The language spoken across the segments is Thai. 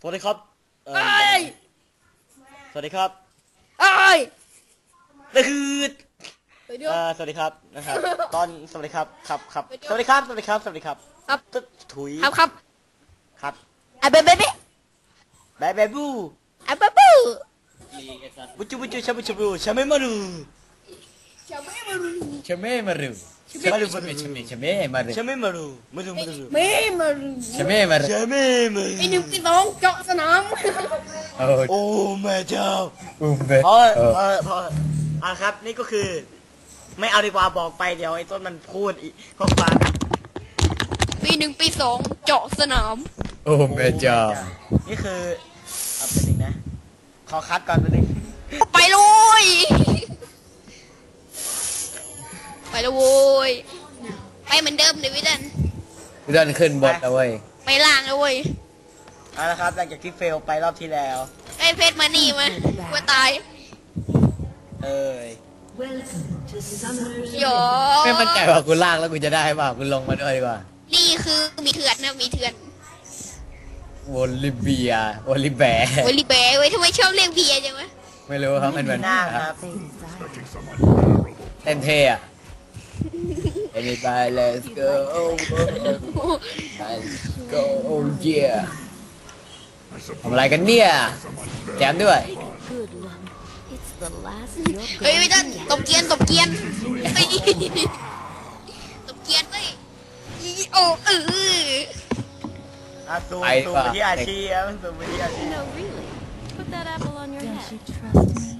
สวัสดีครับเอ่อเอ้ยสวัสดีครับเอ้ยตืดไปเดี๋ยวเอ่อสวัสดีครับนะครับ ตอนสวัสดีครับครับครับสวัสดีครับสวัสดีครับสวัสดีครับครับ ตึ๊ดถุยครับครับครับไอ้เบ๊เบ๊เบ๊แบะแบะบูไอ้เบ๊เบ๊บุจูบุจูชาบุชาบูชาเมมารูชะเม่มารูชาเมมารู ชะเม่มารูชาเมมารูมารูมารูเม่มารูชาเมมารูชาเมมาไอ้หรูนึ่งพี่น้องเจาะสนามโอ้แม่เจ้าอุ้มเบพอพอพออะครับนี่ก็คือ ไม่เอาดีกว่าบอกไปเดี๋ยวไอ้ต้นมันพูดอีกข้อความปีหนึ่งปีสองเจาะสนาม โอ้แม่เจ้านี่คือเอาเป็นหนึ่งนะ ขอคัดก่อนเป็นหนึ่งไปเลยไป แล้วโว้ยไปเหมือนเดิมเลยวิดันพี่ดอนขึ้นบทแล้วเว้ยไปล่างแล้วเว้ยเอาละครับหลังจากที่เฟลไปรอบที่แล้วไอ้เพชรมานี่มากลัวตายเอ้ยโยไม่มั่นใจว่ากูลากแล้วกูจะได้เปล่ากูลงมาด้วยดีกว่านี่คือมีเถื่อนนะมีเถื่อนโวลิเบียวลิแบร์โอลิเบะเว้ยทำไมชอบเรียกเบียร์จังวะไม่รู้ครับมันเหมือนหน้าครับเต้นเท่อะ Everybody let's go let's go oh yeah ทำอะไรกันเนี่ยแจมด้วย Good one. It's the last you're เฮ้ย going วิดันตบเกียนตบเกียนเฮ้ยตบเกียนเว้ยอีโอเอออะซูมไปซูมว่ะไปที่อาชีพซูมไปที่อาชีพ No, really. Put that apple on your Don't head. you trust me?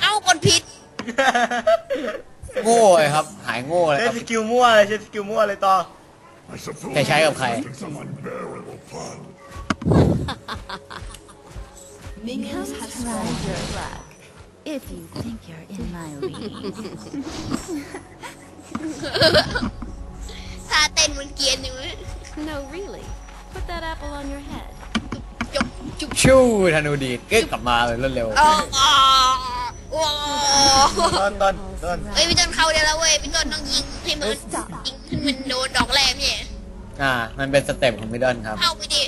เอ้ากดผิด โง่เลยครับ หายโง่เลยใช้ครับ สกิลมั่วเลยใช้สกิลมั่วเลยต่อจะใช้กับใคร Minions have try your luck. If you think you're in my league. ท่าเต้นมันเกรียนอยู่เว้ย No, really. Put that apple on your head. จุบจุบชู้ธนูดีดเก็กลับมาเลยรวดเร็วอ๋ออ๋ ออ๋อต้นต้นต้นเฮ้ยพี่ต้นเข้าได้แล้วเว้ยพี่ต้นต้องยิงให้มันยิงให้มันโดนดอกแรกเนี่ยอ่า มันเป็นสเต็ปของพี่ดอนครับ เข้าไปดิ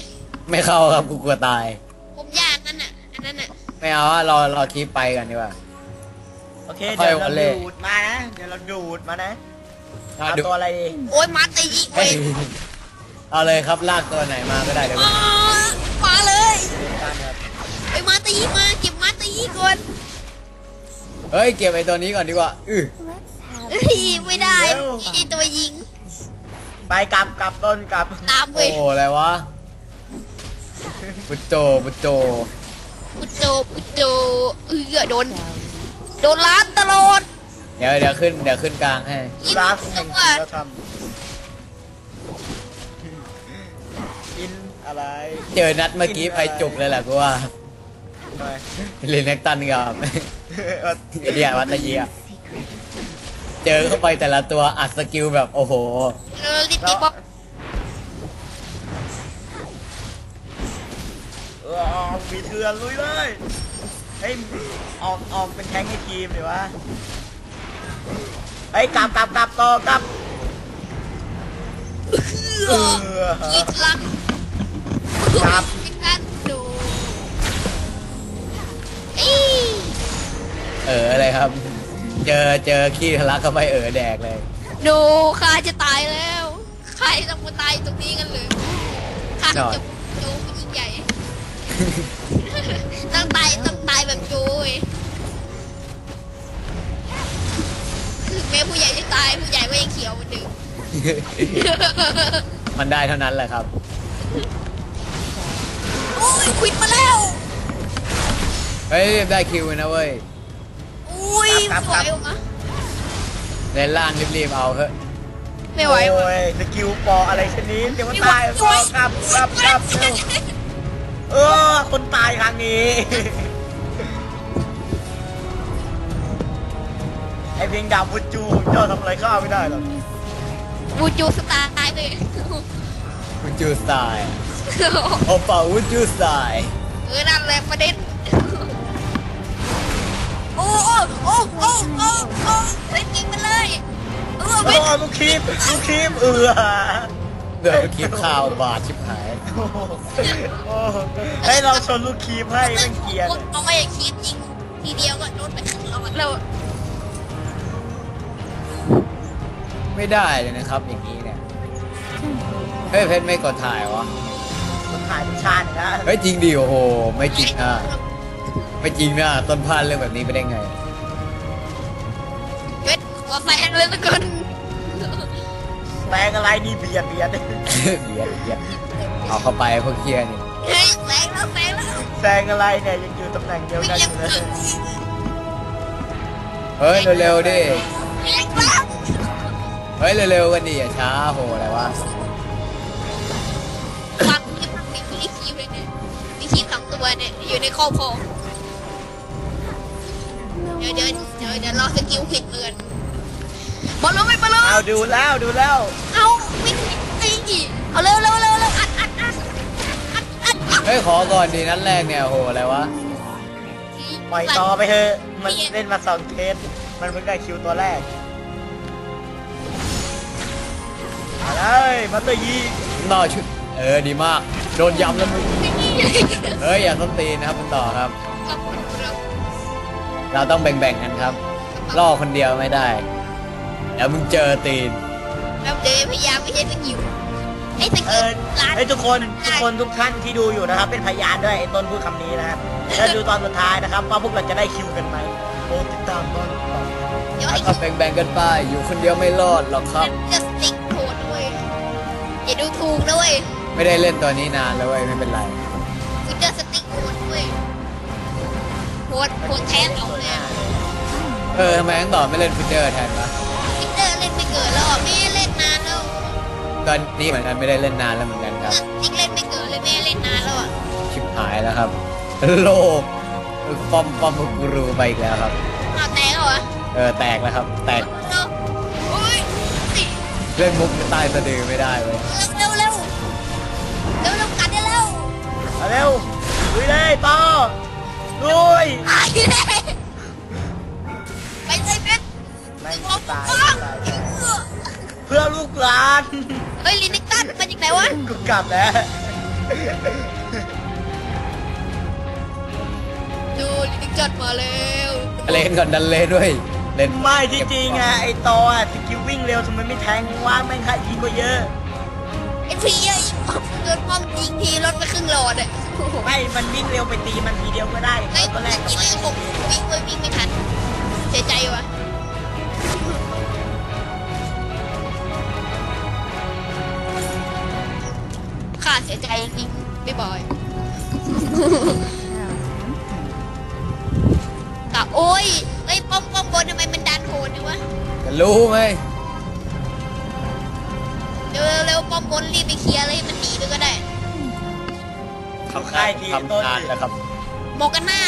ไม่เข้าครับกูกลัวตาย ผมยากนั่นน่ะอันนั้นน่ะไม่เอาอะรอรอคลิปไปกันดีกว่า โอเคค่อยเดี๋ยวเราวอลเล่ดูดมานะ เดี๋ยวเราดูดมานะเอาเอาดูตัวอะไรดีโอ้ยมาตีอีกเฮ้เว้ยยเอาเลยครับลากตัวไหนมาก็ได้เดี๋ยวอ๋อมาเลยกันครับไปมาตีอีกมาเก็บมาตีอีกก่อน เฮ้ยเก็บไอ้ตัวนี้ก่อนดีกว่าอื้อเฮ้ยไม่ได้ไอตัวยิง ไปกลับกลับต้นกลับตามโอ้เว้ยอะไรวะบุโจบุโจปุจโจปุจโจเออโดนโดนล้านตลอดเดี๋ยวเดี๋ยวขึ้นเดี๋ยวขึ้นกลางให้อีกร้านตัแห่งวศีลธรรมอินอะไร เจอนัดเมื่อกี้ไปจุกเลยแหละกูว่าไปเรียนแน็กตันกับ ไอเดียวัตเยียเจอเข้าไปแต่ละตัวอัดสกิลแบบโอ้โห เออลิตตี้ป๊อปเออออกมีเถื่อนลุยเลยเฮ้ยออกออกเป็นแทงค์ให้ทีมดีวะเฮ้ยกลับกลับกลับต่อกลับเอออีกลังครับ เอออะไรครับ เจอเจอขี้ทะลักเข้าไปเออแดกเลยโนข้าจะตายแล้ว ใครต้องมาตายตรงนี้กันเลยข้าจะโจผู้ยิ่งใหญ่ ต้องตายต้องตายแบบโจเว้ยคือแม้ผู้ใหญ่จะตายผู้ใหญ่ก็ยังเขียวเหมือนเดิมมันได้เท่านั้นแหละครับ โอ้ยควิดมาแล้ว เฮ้ย ได้คิวนะเว้ย อุ้ยสวยว่ะเลนล่างรีบๆเอาเถอะไม่ไหวโอ้ว่ะยสกิลปออะไรชนิดเดี๋ยวมันตายปอกลับกลับกลับเร็วเออ คนตายครั้งนี้ ไอเพลงดาบบุจูเจ้าทำอะไรข้าไม่ได้หรอกบูจูสตาร์ตายเลยวุจูสไตล์โอเป่าวุจูสไตล์ เออนั่นแหละประเด็น โอ้โอ้โอ้โอ้โอ้โอ้เล่นยิงมันเลยเออโอ้ไม่ลูกคีบลูกคีบเอือเดินไปคลิปข่าวบาดชิบหายโอ้ให้เราชนลูกคีบให้เป็นเกียร์เอาไว้คิดยิงทีเดียวก็โดนไปครึ่งหลอดแล้วไม่ได้เลยนะครับ อย่างนี้เนี่ยเฮ้ยเพชรไม่กดถ่ายวะคนถ่ายเป็นชาตินะเฮ้ยจริงดิโอ้โหไม่จริงอะ ไม่จริงนะต้นพานเรื่องแบบนี้ไปได้ไงเวทขอแซงเลยละกันแปลงอะไรนี่เบียดเบียดเบียดเบียดเอาเข้าไปพวกเคียนี่เฮ้ยแซงแล้วแซงแล้วแซงอะไรเนี่ยยังอยู่ตำแหน่งเดียวกันอยู่เลยเฮ้ยเร็วๆดิแซงแล้วเฮ้ยเร็วๆกันดิอย่าช้าโหอะไรวะฟังที่ฟังมีมีคีบเลยเนี่ยมีคีบสองตัวเนี่ยอยู่ในคอพอเดี๋ยวเดี๋ยวเดี๋ยวเดี๋ยวรอสกิลผิดเมือนบอลลงไปบอลลงเอาดูแล้วดูแล้วเอาวิ่งตีเอาเร็วเร็วเร็วเร็วอัดอัดอัดอัดอัดอัดเฮ้ยขอก่อนดีนัดแรกเนี่ยโหอะไรวะปล่อยต่อไปเถอะมันเล่นมาสองเทสมันเพิ่งได้คิวตัวแรกมาเลยมาเตอร์ยีน่าชุดเออดีมาก โดนย้ำแล้วมึงเฮ้ยอย่าต้นตีนนะครับคุณต่อครับ เราต้องแบ่งๆกันครับ ล่อคนเดียวไม่ได้ เดี๋ยวมึงเจอตีน เราเดี๋ยวพยายามไม่ใช่สกิลไอ้สเอกิลอร้านให้ทุกคนทุกคนทุกท่านที่ดูอยู่นะครับ เป็นพยานด้วยไอ้ต้นพูดคำนี้นะครับแล้วดูตอนสุดท้ายนะครับว่าพวกเราจะได้คิวกันไหมโปรดติดตามตอนต่อไปเดี๋ยวแล้ไอ้วก็แบ่งๆกันไป อยู่คนเดียวไม่รอดหรอกครับ จะสติ๊กโคดด้วยอย่าดูถูกด้วยไม่ได้เล่นตัวนี้นานแล้วเว้ยไม่เป็นไร กูจะสติ๊กโคดด้วย โคดโคดแทนเอาเลยอะเออทำไมต้องต่อไม่เล่นฟิเดอร์แทนวะพิเตอร์เล่นไม่เกิดแล้วอะไม่ได้เล่นนานแล้วตอนนี้เหมือนกันไม่ได้เล่นนานแล้วเหมือนกันครับจิ๊กเล่นไม่เกิดเลยไม่ได้เล่นนานแล้วอะชิบหายแล้วครับ โลกปอมปอมกูรูไปอีกแล้วครับเอาแตกเหรอเออแตกแล้วครับ แตกเร็วโอ้ยเล่นมุกใต้สะดือไม่ได้เว้ยเร็วเร็วเร็วเร็วกัดได้แล้วมาเร็วลุยเลยต่อ ลุยตายเลยไปเลยเพชรไม่มองตายฟ้าตายเพื่อลูกหลานเฮ้ยลินิกตันมาจากไหนวะกูกลับแล้วดูลินิกจัดมาแล้วเล่นก่อนดันเล่นด้วยเล่นไม่ที่จริงอะไอตออะสกิลวิ่งเร็วทำไมไม่แทงว่างแม่งค่ายิงก็เยอะไอ้พีไอ้เกินป้อมยิงทีรถไปครึ่งหลอดอะ ไม่มันวิ่งเร็วไปตีมันทีเดียวก็ได้ไอ้ตอนแรกยิงไอ้ผมวิ่งเลยวิ่งไม่ทันเสียใจวะข้าเสียใจจริงๆไม่บอยกะโอ้ยไอ้ยป้อมป้อมบนทำไมมันดันโหดนี่วะจะรู้ไหมเร็วเร็วป้อมบนรีบไปเคลียร์เลยมันหนีไปก็ได้ ทำค่ายทีต้นทำงานแล้วครับบอกกันหน้า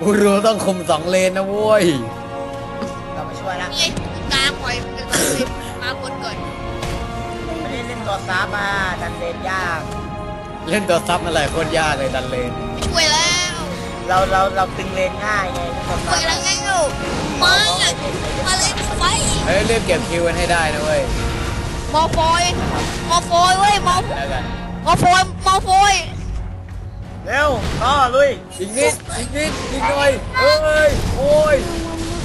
กูรู้ต้องคุมสองเลนนะโว้ยเรามาช่วยละนี่ไงกลางปล่อยมันไปก่อนเลยมาบนก่อนไม่ได้เล่นตัวซ้ามาดันเลนยาก เล่นตัวซับอะไรโคตรยากเลยดันเลนช่วยแล้วเราเราเราตึงเลนง่ายไงตัวช่ซ้าวยแล้วมามาเลยไฟเฮ้ยรีบเก็บคิวกันให้ได้นะเว้ยมอฟอยมอฟอยเว้ยมอแล้วกันมอฟอยมอฟอย เร็วต่อลุยอีกนิดอีกนิดอีกหน่อยเอ้ยโอ้ย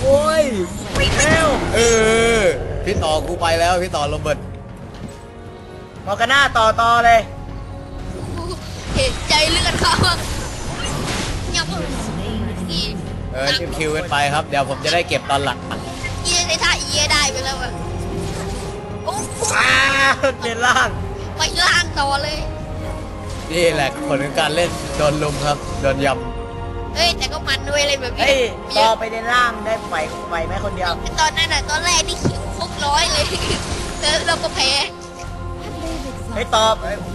โอ้ยเร็วเออพี่ต่อกูไปแล้วพี่ต่อโรเบิร์ตมอร์กาน่าต่อต่อเลยเห็นใจเลือดเขายังอีเออรีบคิวกันไปครับ เดี๋ยวผมจะได้เก็บตอนหลังเอียในท่าเอียได้ไปแล้วอะโอ้อ้าวเดินล่าง ไปล่างต่อเลย นี่แหละผลของการเล่นโดนลุมครับ โดนยเฮ้ยแต่ก็มันด้วยอะไรแบบนี้เฮ้ยต่อไปเดินล่างได้ไหวไหวไหมคนเดียวตอนนั้นอะตอนแรกนี่คิวครบร้อยเลยแล้วเราก็แพ้เฮ้ยต่อ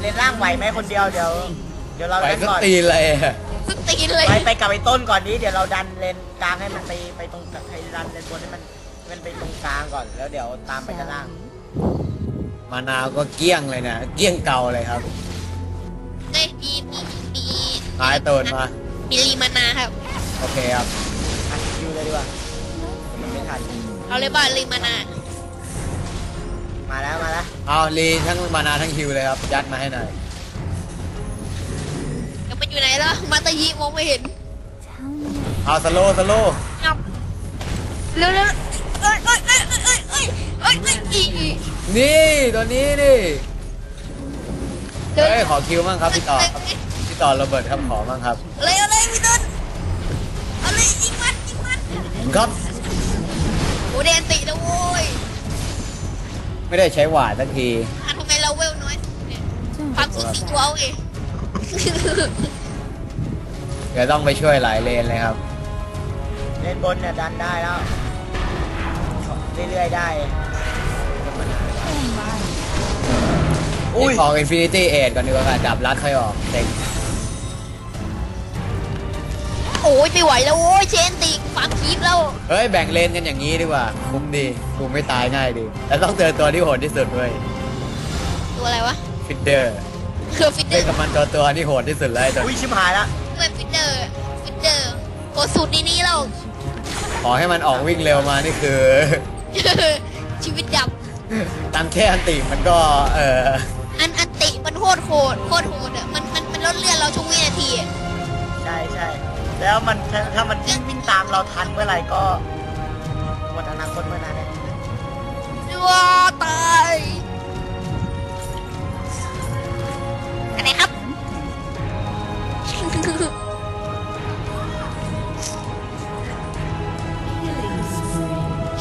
เลนล่างไหวไหมคนเดียวเดี๋ยว เดี๋ยวเราำไปเล่นก็ก่อนตีเลยอะสตีนเลยไปไปกลับไปต้นก่อนนี้เดี๋ยวเราดันเลนกลางให้มันไปไปตรงให้ดันเลนบนให้มันให้มันไปตรงกลางก่อนแล้วเดี๋ยวตามไปด้านล่างมานาวก็เกลี้ยงเลยนะเกลี้ยงเก่าเลยครับ เฮ้ยมีมีมีหายตัวมา มีรีมานาครับ โอเคครับอัดคิวเลยดีกว่ามันไม่ทัน เอาเลยบ้านรีมานามามาแล้วมาแล้วเอาลีทั้งมานาทั้งฮิวเลยครับ ยัดมาให้หน่อยยังมันอยู่ไหนล่ะมาตายีมองไม่เห็น Tell me เอาสโลสโลงับเร็วเร็วเอ้ยเอ้ยเอ้ยเอ้ยเอ้ยเอ้ยเอ้ยอีอีนี่ตัวนี้นี่ เดินเฮ้ยขอคิวมั่งครับพี่ต่อครับพี่ต่อโรเบิร์ตครับขอมั่งครับอะไรอะไรพี่ต้นอะไรยิงมันยิงมันครับโอ้เดนตินะโว้ยไม่ได้ใช้หวาดสักทีอะทำไมเราเวลน้อยเนี่ยความสุขสีตัวเอาเองเดี๋ยวต้องไปช่วยหลายเลนเลยครับ เล่นบนเนี่ยดันได้แล้วเรื่อยๆได้ อุ้ยออก Infinity Age ก่อนดีกว่าค่ะดับรัดค่อยออกเต็งโอ้ยไม่ไหวแล้วโว้ยเชนติฝากคีบแล้วเฮ้ย แบ่งเลนกันอย่างนี้ดีกว่า คุ้มดีคุ้มไม่ตายง่ายดี แต่ต้องเจอตัวที่โหดที่สุดด้วยตัวอะไรวะฟิดเดอร์คือฟิตเดอเล่นร์กับมันตัวตัวที่โหดที่สุดเลยตัวอุ้ยชิบหายแล้วเป็นฟิตเดอร์ฟิตเดอร์โกดสูตรนี้นี่เราขอให้มันออกวิ่งเร็วมานี่คือ ชีวิตดับ ตามแค่อันติมันก็เออ ดโคตรโหดอะมันมันมันลดเลือดเราทุกวินาทีอะใช่ใช่แล้วมันถ้าถ้ามันวิ่งวิ่งตามเราทันเมื่อไหร่ก็หมดอนาคตเมื่อนั้นเนี่ยว้าตายอันไหนครับ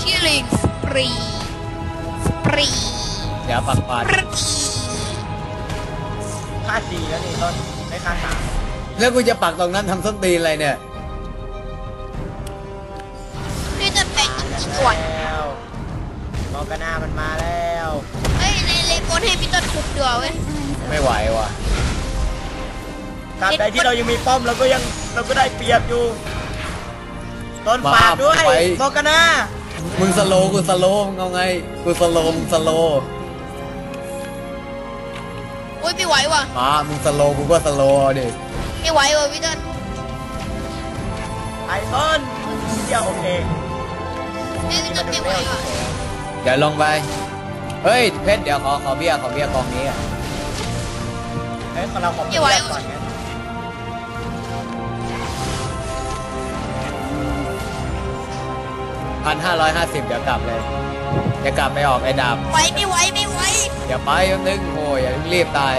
Killing spree spree อย่าปักปาด spree ค่า สี่แล้วนี่ต้นไม่ค่าสามแล้วกูจะปักตรงนั้นทำส้นตีนอะไรเนี่ย พี่จะแบ่งกันกี่ส่วนแล้วมองกันหน้ามันมาแล้วเฮ้ยในเลนบนให้พี่ต้นคุมดีกว่าเว้ยไม่ไหวว่ะตราบใดที่เรายังมีป้อมเราก็ยังเราก็ได้เปรียบอยู่ ต้นมาฝากด้วยไป มองกันหน้า มึงสโลว์กูสโลว์มึงเอาไง กูสโลว์มึงสโลว์โอ้ย ไม่ไหวว่ะมา มึงสโลว์กูก็สโลว์เอาดิไม่ไหวว่ะพี่ต้นไอ้ต้นเดี๋ยวโอเคเฮ้ยพี่ต้นไม่ไหวว่ะเดี๋ยวลงไป เฮ้ย เพชรเดี๋ยวขอขอเบี้ยขอเบี้ยกองนี้อะเฮ้ยของเราขอเพื่อนก่อนนะพันห้าร้อยห้าสิบเดี๋ยวกลับเลยเดี๋ยวกลับไม่ออกไอ้ดาบไหวไม่ไหวไม่ไหว เดี๋ยวไปแป๊บนึงโอ้ยอย่ารีบตาย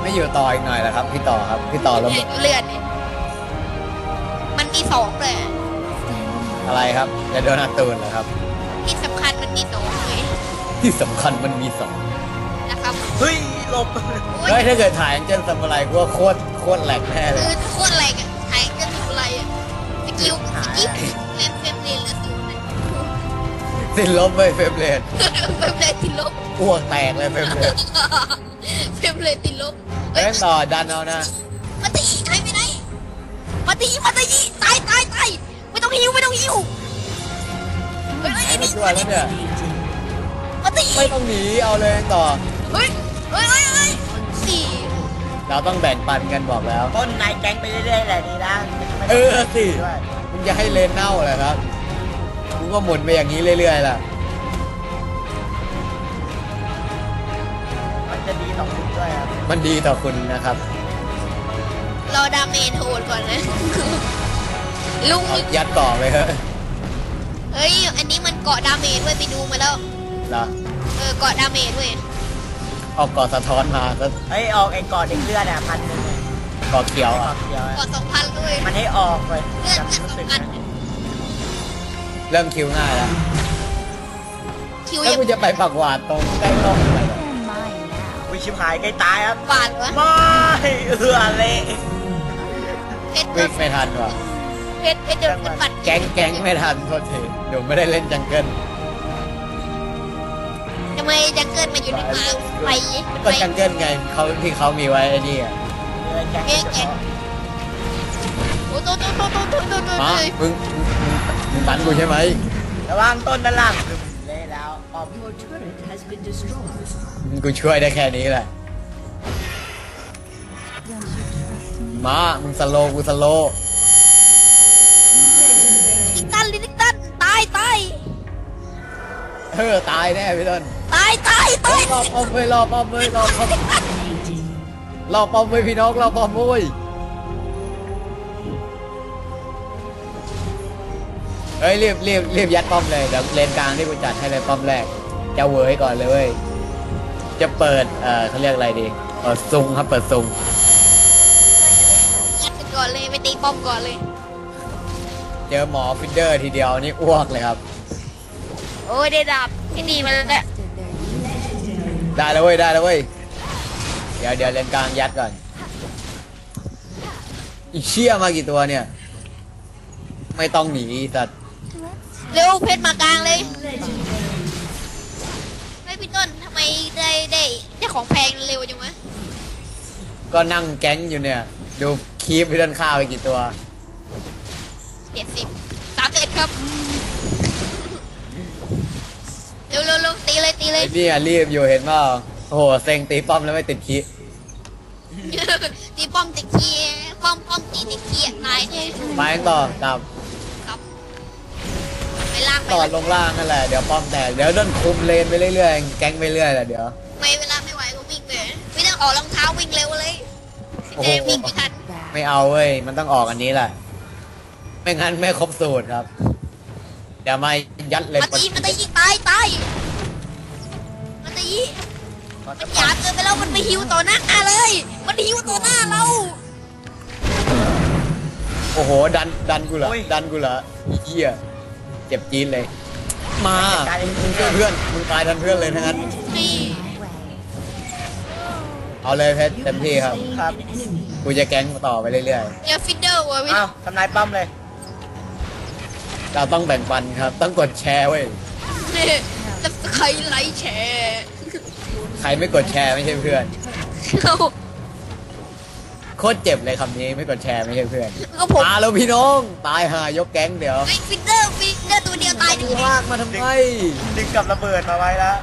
ไม่อยู่ต่ออีกหน่อยแล้วครับ พี่ต่อครับ พี่ต่อระเนี่เบิยดเลือดเนี่ยมันมีสองเลยอะไรครับจะโดนอัดตูนเหรอครับ ที่สำคัญมันมีสองเลย ที่สำคัญมันมีสองนะ ครับเฮ้ยหลบโอ้เฮ้ยยถ้าเกิดถ่ายเจนสมุไรกูว่าโคตรโคตรแหลกแน่เลคืยอโคตรแรงอะถ่ายจะทำอะไรอะสกิลสกิลเล่นเฟรมเรนหรือศูนย์นะสินลบไปเฟรมเรทเฟรมเรนติดลบอ้วกแตกเลยเฟรมเรทเฟรมเรนติดลบเล่นต่อดันเอานะมาตีหายไปไหนมาตีมาตีตายตายตายไม่ต้องหิวไม่ต้องหิวเฮ้ยให้ไอ้มานี่ช่วยแล้วเนี่ยมาตีไม่ต้องหนีเอาเลยต่อ เฮ้ยเฮ้ยเฮ้ยเฮ้ยสี่เราต้องแบ่งปันกันบอกแล้ว ต้นนายแก๊งไปเรื่อยๆแหละดีนะไม่เอต้งอสิ ด้วยมึงจะให้เลนเน่าเหรอครับมึงก็หมุนไปอย่างนี้เรื่อยๆล่ะ มันจะดีต่อคุณด้วยครับมันดีต่อคุณนะครับรอดาเมจโหดก่อนนะ ลุงเอายัดต่อไปเถอะเฮ้ย อันนี้มันเกาะดาเมจเว้ยไปดูมาแล้ว เหรอ เออเกาะดาเมจเว้ย เอากอดสะท้อนมาก็เฮ้ยออกไอ้กอดเด็กเลือดอะพันหนึ่งเลยกอดเขียวกออะดเดียวเกาะสองพันเลยมันให้ออกเลยเลือดจำเลือดรู้สอสึกงพันนะเริ่มคิวง่ายแล้วคิวแล้วยังกูจะไปปักหวาดตรงใกล้ร่องอะไรอะ They're mine now. วิชิบหายใกล้ตายครับบาดวะไม่เอือเละเพชรวิ่งไม่ทันว่ะเพชรเพชรเดินขึ้นบัตรแก๊งแก๊งไม่ทันโทษทีเดี๋ยวไม่ได้เล่นจังเกิล ทำไมจังเกิลมาอยู่ในป่าไปก็ไปจังเกิลไงเขาที่เขามีไว้ไอ้นี่อะเออแก๊งเอ๊ะแก๊งโอ้โตโตโตโตโตโตโตมามึงมึงมึงมึงตันกูใช่ไหมระวังต้นด้านล่างเละแล้วออกกูช่วยได้แค่นี้แหละมามึงสโลว์กูสโลว์ลิกตันลิกตันตายตายเออตายแน่พี่ต้น ตายตายตายรอป้อมเว้ยรอป้อมเว้ยรอป้อมรอป้อมเว้ยพี่น้องรอป้อมเว้ยเฮ้ยรีบรีบรีบยัดป้อมเลยเดี๋ยวเลนกลางที่กูจัดให้เลยป้อมแรก จะเวยก่อนเลยเว้ยจะเปิดเอ่อเขาเรียกอะไรดีเปิดซุงครับเปิดซุงยัดกันก่อนเลยไปตีป้อมก่อนเลยเจอหมอฟินเดอร์ทีเดียวนี่อ้วกเลยครับ โอ้ยได้ดาบไอ้นี่มาแล้วเนี่ย ได้แล้วเว้ยได้แล้วเว้ยเดี๋ยวเดี๋ยวเลนกลางยัดก่อนอีเชี่ยมากี่ตัวเนี่ย ไม่ต้องหนีสัตว์เร็วเพชรมากลางเลยไม่พี่ต้นทำไมได้ได้ได้ของแพงเร็วจังวะก็นั่งแก๊งอยู่เนี่ย ดูคีบพี่ต้นข้าวไปกี่ตัวเจ็ดสิบสามเอ็ดครับ เร็วเร็วเร็วตีเลยตีเลยไอ้เนี่ยรีบอยู่เห็นเปล่าโอ้โหเซ็งตีป้อมแล้วไม่ติดคีตีป้อมติดเคียป้อมป้อมตีติดเคียตายเลยไปต่อตามครับไปล่างไปต่อล่างลงล่างนั่นแหละเดี๋ยวป้อมแตกเดี๋ยวเดินคุมเลนไปเรื่อยๆแก๊งไปเรื่อยแหละเดี๋ยวไม่เวลาไม่ไหวก็วิ่งเลยไม่ต้องออกรองเท้าวิ่งเร็วเลยโอ้โหเจวิ่งไม่ทันไม่เอาเว้ยมันต้องออกอันนี้แหละไม่งั้นไม่ครบสูตรครับ เดี๋ยวมายัดเลนมาตีมาตีตายตายมาตีมันหยาบเกินไปแล้วมันไปหิวต่อหน้าเลย มันหิวต่อหน้าเรา โอ้โห ดันดันกูเหรอโอ้ยดันกูเหรออีเหี้ยเจ็บจีนเลย มามึงช่วยเพื่อนมึงตายทันเพื่อนเลยทั้งนั้นนี่เอาเลยเพชรเต็มที่ครับ ครับ กูจะแก๊งต่อไปเรื่อยเจอฟินเดอร์ว่ะพี่อ้าวทำนายป้อมเลยๆ เราต้องแบ่งปันครับ ต้องกดแชร์เว้ยแล้วใครไลค์แชร์ใครไม่กดแชร์ไม่ใช่เพื่อน เอาโคตรเจ็บเลยคำนี้ไม่กดแชร์ไม่ใช่เพื่อนก็ผมมาแล้วพี่น้อง ตายห่ายกแก๊งเดี๋ยวไอ้ฟินเดอร์ฟินเดอร์ตัวเดียวตายหนึ่งลากมาทำไมดึงกับระเบิดมาไว้แล้ว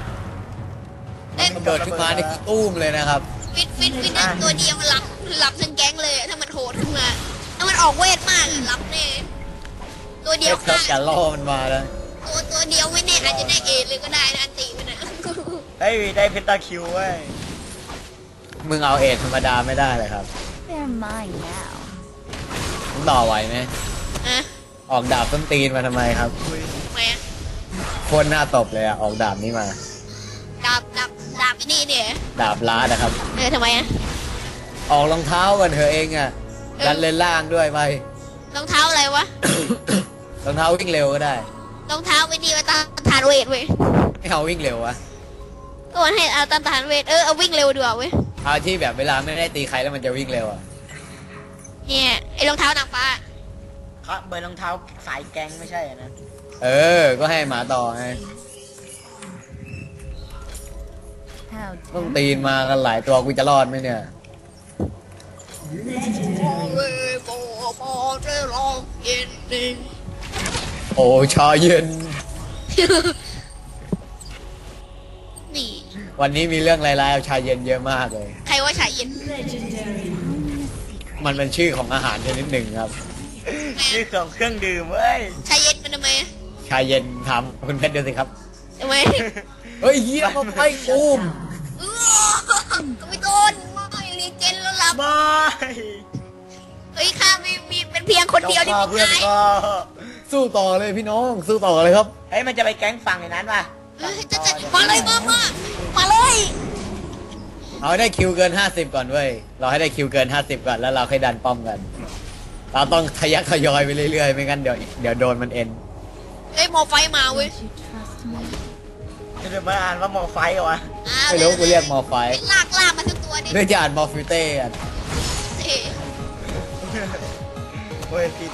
เล่นระเบิดขึ้นมาในกี่ตู้มเลยนะครับ ฟินฟินฟินเดอร์ตัวเดียวหลับหลับทั้งแก๊งเลยอะถ้ามันโหดขึ้นมาถ้ามันออกเวทมากอะหลับแน่ ตัวเดียวเจ้าฆ่าจะล่อมันมาแล้วตัวตัวเดียวไม่แน่อาจจะได้เอทเลยก็ได้นะอันตีมันอะเฮ้ยได้เพนตาคิวเว้ยมึงเอาเอทธรรมดาไม่ได้เลยครับ They're mine now. มึงต่อไหวไหมอะออกดาบต้นตีนมาทำไมครับทำไมอะโคตรหน้าตบเลยอะออกดาบนี้มา ดาบดาบดาบไอ้นี่เนี่ยดาบล้านะครับ เออทำไมอะออกรองเท้ากันเถอะเองอะดันเลนล่างด้วยไปรองเท้าอะไรวะ รองเท้าวิ่งเร็วก็ได้รองเท้าไอ้นี่มาต้านทานเวทเว้ยไม่เอาวิ่งเร็ววะก็มันให้เอาต้านทานเวทเออเอาวิ่งเร็วดีกว่าเว้ยเอาที่แบบเวลาไม่ได้ตีใครแล้วมันจะวิ่งเร็วอะเนี่ยไอ้รองเท้านางฟ้าเขาเบอร์รองเท้าสายแก๊งไม่ใช่อะนะเออ ก็ให้หมาต่อไง How ต้องตีนมากันหลายตัวกูจะรอดไหมเนี่ยเว้ยโบโบได้ลองเย็นดี โอ้ชาเย็น นี่ วันนี้มีเรื่องร้ายๆเอาชาเย็นเยอะมากเลย ใครว่าชายเย็นมันเป็นชื่อของอาหารชนิดหนึ่งครับ ชื่อของเครื่องดื่มเว้ยชายเย็นมันทำไมอะชาเย็นทำคุณเพชรดูสิครับ ทำไมเฮ้ยเยี่ยมมาไปกูมเออก็ไม่โดนไม่รีเจนแล้วหลับ บายเฮ้ยข้าไม่มีเป็นเพียงคนเดียวที่จ้ามีเพื่อนนายก็ สู้ต่อเลยพี่น้อง สู้ต่อเลยครับ เฮ้ยมันจะไปแก๊งฝั่งในนั้นป่ะเฮ้ยจะจะมาเลยมามามาเลย เอาให้ได้คิวเกิน 50 ก่อนเว้ย เราให้ได้คิวเกิน 50 ก่อนแล้วเราค่อยดันป้อมกัน เราต้องทะยักทะยอยไปเรื่อยๆ ไม่งั้นเดี๋ยวเดี๋ยวโดนมันเอ็น เฮ้ยโมไฟมาเว้ย you trust me? จะเดินมาอ่านว่ามอไฟเหรอวะอ่าไม่รู้กูเรียกมอไฟเป็นลากลากมาทั้งตัวนี่เนื่องจากอ่านมอฟิเต้อะเท่เฮ้ยผิด